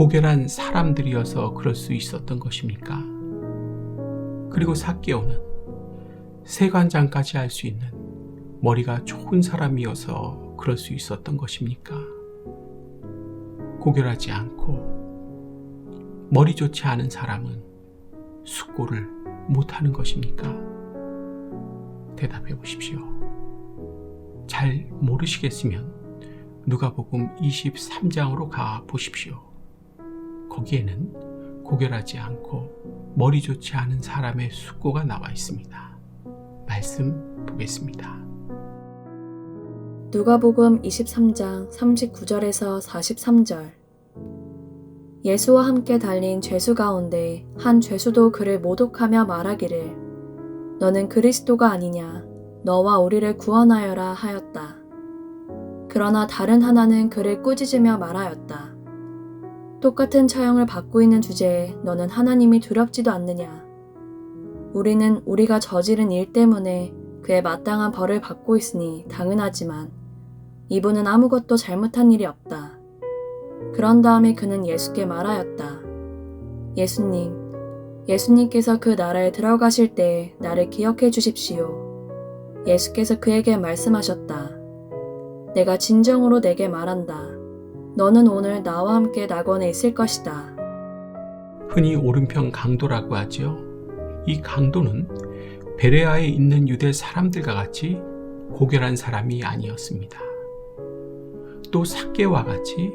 고결한 사람들이어서 그럴 수 있었던 것입니까? 그리고 사개오는 세관장까지 할 수 있는 머리가 좋은 사람이어서 그럴 수 있었던 것입니까? 고결하지 않고 머리 좋지 않은 사람은 숙고를 못하는 것입니까? 대답해 보십시오. 잘 모르시겠으면 누가복음 23장으로 가 보십시오. 거기에는 고결하지 않고 머리 좋지 않은 사람의 숙고가 나와 있습니다. 말씀 보겠습니다. 누가복음 23장 39절에서 43절 예수와 함께 달린 죄수 가운데 한 죄수도 그를 모독하며 말하기를 너는 그리스도가 아니냐 너와 우리를 구원하여라 하였다. 그러나 다른 하나는 그를 꾸짖으며 말하였다. 똑같은 처형을 받고 있는 주제에 너는 하나님이 두렵지도 않느냐. 우리는 우리가 저지른 일 때문에 그의 마땅한 벌을 받고 있으니 당연하지만 이분은 아무것도 잘못한 일이 없다. 그런 다음에 그는 예수께 말하였다. 예수님, 예수님께서 그 나라에 들어가실 때 나를 기억해 주십시오. 예수께서 그에게 말씀하셨다. 내가 진정으로 내게 말한다. 너는 오늘 나와 함께 낙원에 있을 것이다. 흔히 오른편 강도라고 하죠. 이 강도는 베레아에 있는 유대 사람들과 같이 고결한 사람이 아니었습니다. 또 삭개와 같이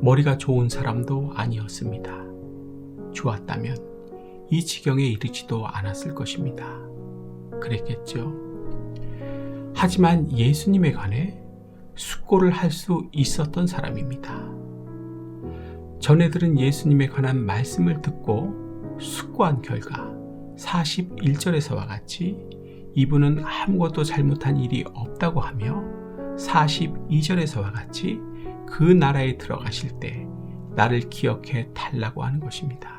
머리가 좋은 사람도 아니었습니다. 좋았다면 이 지경에 이르지도 않았을 것입니다. 그랬겠죠. 하지만 예수님에 관해 숙고를 할 수 있었던 사람입니다. 전에 들은 예수님에 관한 말씀을 듣고 숙고한 결과 41절에서와 같이 이분은 아무것도 잘못한 일이 없다고 하며 42절에서와 같이 그 나라에 들어가실 때 나를 기억해 달라고 하는 것입니다.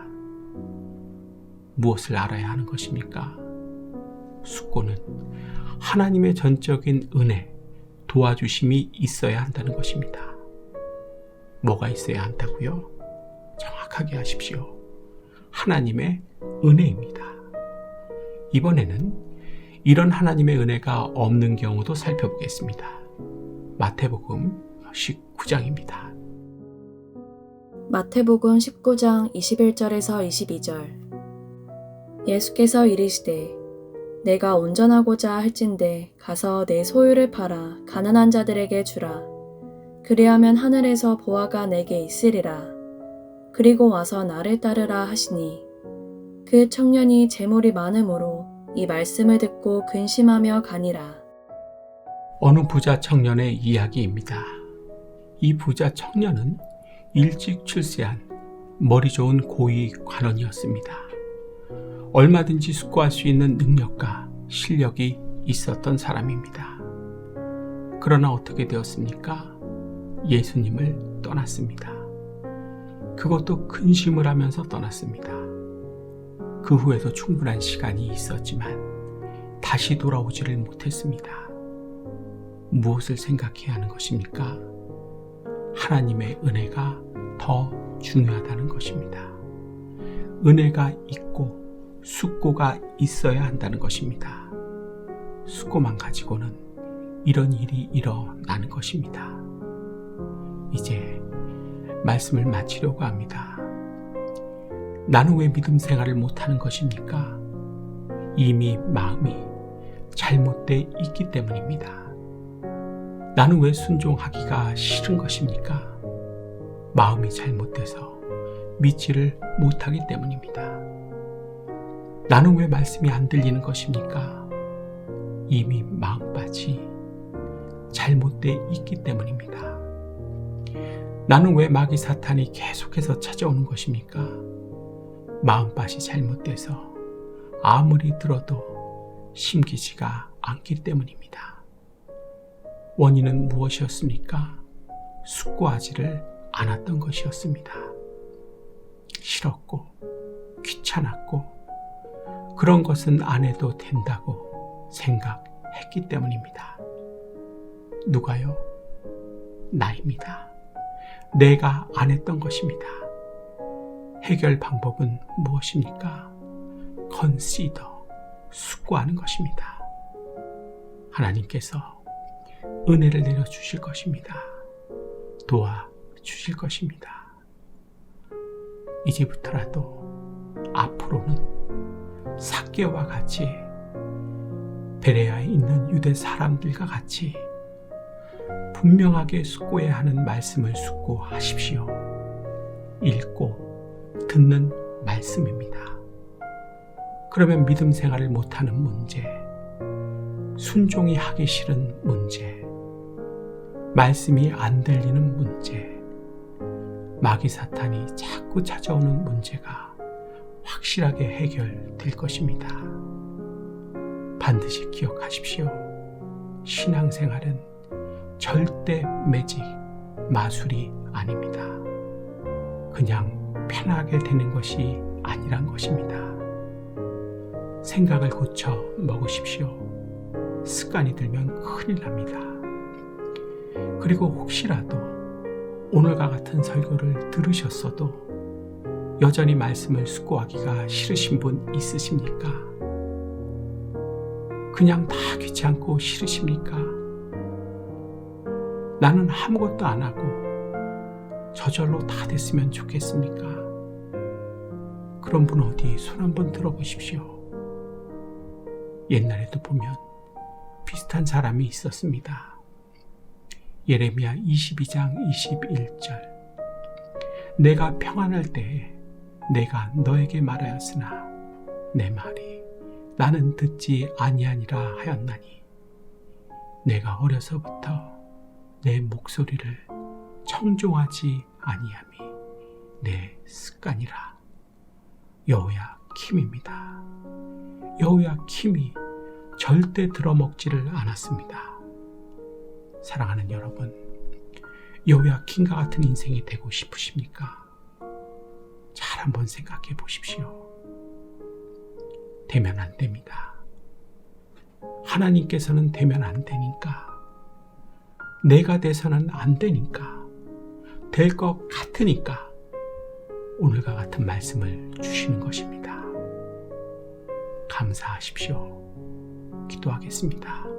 무엇을 알아야 하는 것입니까? 숙고는 하나님의 전적인 은혜, 도와주심이 있어야 한다는 것입니다. 뭐가 있어야 한다고요? 정확하게 하십시오. 하나님의 은혜입니다. 이번에는 이런 하나님의 은혜가 없는 경우도 살펴보겠습니다. 마태복음 19장입니다. 마태복음 19장 21절에서 22절 예수께서 이르시되 내가 온전하고자 할진대 가서 내 소유를 팔아 가난한 자들에게 주라 그리하면 하늘에서 보아가 내게 있으리라 그리고 와서 나를 따르라 하시니 그 청년이 재물이 많으므로 이 말씀을 듣고 근심하며 가니라 어느 부자 청년의 이야기입니다. 이 부자 청년은 일찍 출세한 머리 좋은 고위 관원이었습니다. 얼마든지 숙고할 수 있는 능력과 실력이 있었던 사람입니다. 그러나 어떻게 되었습니까? 예수님을 떠났습니다. 그것도 근심을 하면서 떠났습니다. 그 후에도 충분한 시간이 있었지만 다시 돌아오지를 못했습니다. 무엇을 생각해야 하는 것입니까? 하나님의 은혜가 더 중요하다는 것입니다. 은혜가 있고 숙고가 있어야 한다는 것입니다. 숙고만 가지고는 이런 일이 일어나는 것입니다. 이제 말씀을 마치려고 합니다. 나는 왜 믿음 생활을 못하는 것입니까? 이미 마음이 잘못돼 있기 때문입니다. 나는 왜 순종하기가 싫은 것입니까? 마음이 잘못돼서 믿지를 못하기 때문입니다. 나는 왜 말씀이 안 들리는 것입니까? 이미 마음밭이 잘못돼 있기 때문입니다. 나는 왜 마귀 사탄이 계속해서 찾아오는 것입니까? 마음밭이 잘못돼서 아무리 들어도 심기지가 않기 때문입니다. 원인은 무엇이었습니까? 숙고하지를 않았던 것이었습니다. 싫었고, 귀찮았고, 그런 것은 안 해도 된다고 생각했기 때문입니다. 누가요? 나입니다. 내가 안 했던 것입니다. 해결 방법은 무엇입니까? consider, 숙고하는 것입니다. 하나님께서 은혜를 내려 주실 것입니다. 도와 주실 것입니다. 이제부터라도 앞으로는 사개와 같이 베레아에 있는 유대 사람들과 같이 분명하게 숙고해야 하는 말씀을 숙고하십시오. 읽고 듣는 말씀입니다. 그러면 믿음 생활을 못하는 문제, 순종이 하기 싫은 문제, 말씀이 안 들리는 문제, 마귀 사탄이 자꾸 찾아오는 문제가 확실하게 해결될 것입니다. 반드시 기억하십시오. 신앙생활은 절대 매직, 마술이 아닙니다. 그냥 편하게 되는 것이 아니란 것입니다. 생각을 고쳐 먹으십시오. 습관이 들면 큰일 납니다. 그리고 혹시라도 오늘과 같은 설교를 들으셨어도 여전히 말씀을 숙고하기가 싫으신 분 있으십니까? 그냥 다 귀찮고 싫으십니까? 나는 아무것도 안 하고 저절로 다 됐으면 좋겠습니까? 그런 분 어디 손 한번 들어보십시오. 옛날에도 보면 비슷한 사람이 있었습니다. 예레미야 22장 21절 내가 평안할 때에 내가 너에게 말하였으나 내 말이 나는 듣지 아니하니라 하였나니 내가 어려서부터 내 목소리를 청종하지 아니함이 내 습관이라 여호야 킴입니다. 여호야 킴이 절대 들어먹지를 않았습니다. 사랑하는 여러분, 여호야 킴과 같은 인생이 되고 싶으십니까? 잘 한번 생각해 보십시오. 되면 안 됩니다. 하나님께서는 되면 안 되니까. 내가 돼서는 안 되니까. 될 것 같으니까. 오늘과 같은 말씀을 주시는 것입니다. 감사하십시오. 기도하겠습니다.